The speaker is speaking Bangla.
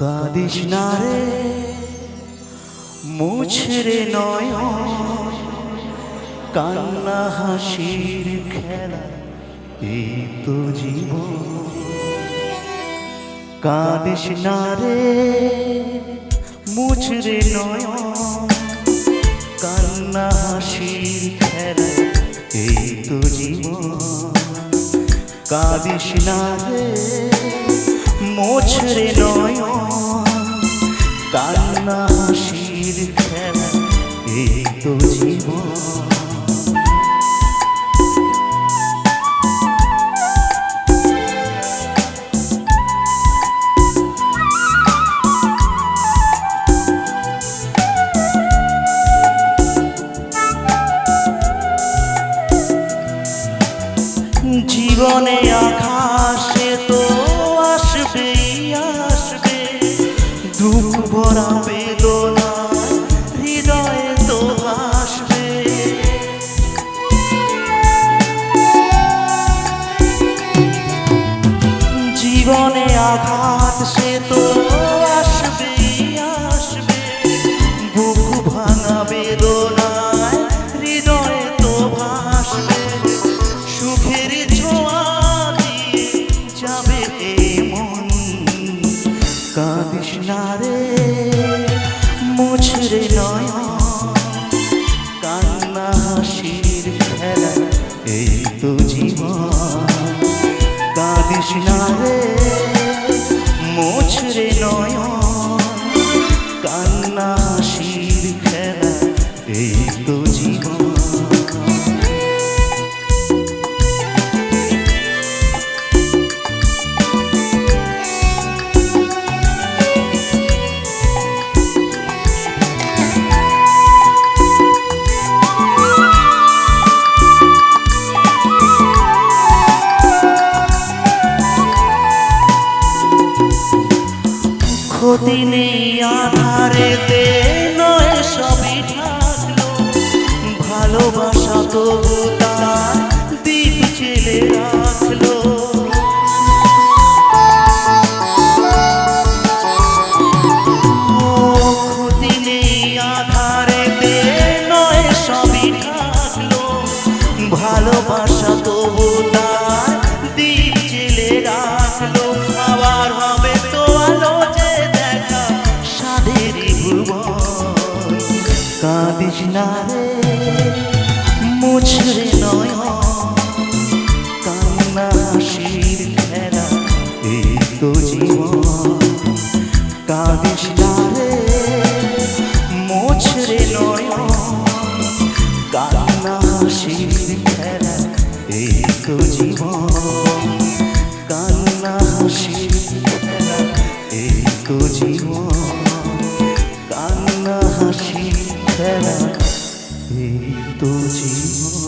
কাঁদিস না রে, মুছরে নয় কান্না হাসির খেলা, এই তো জীবন। কাঁদিস না রে, মুছরে নয় কান্না হাসির খেলা, এই তো জীবন। কাঁদিস না রে মোছরে নয় কান্না হাসির খেলা এই তো জীবন। জীবনে আঘাত সে তো আসবেই আসবে। বুক ভাঙা বেদনায় হৃদয়ে তো ভাসবে। সুখের ছোঁয়া যাবে মন। কাঁদিস না রে, মুছরে নয়। কান্না হাসির খেলা, এই তো জীবন। কাঁদিস না রে নেই আধারেতে নয় সবই থাকল। ভালোবাসা তো তার কাঁদিস না রে মুছরে নয়। কান্না হাসির খেলা এই তো জীবন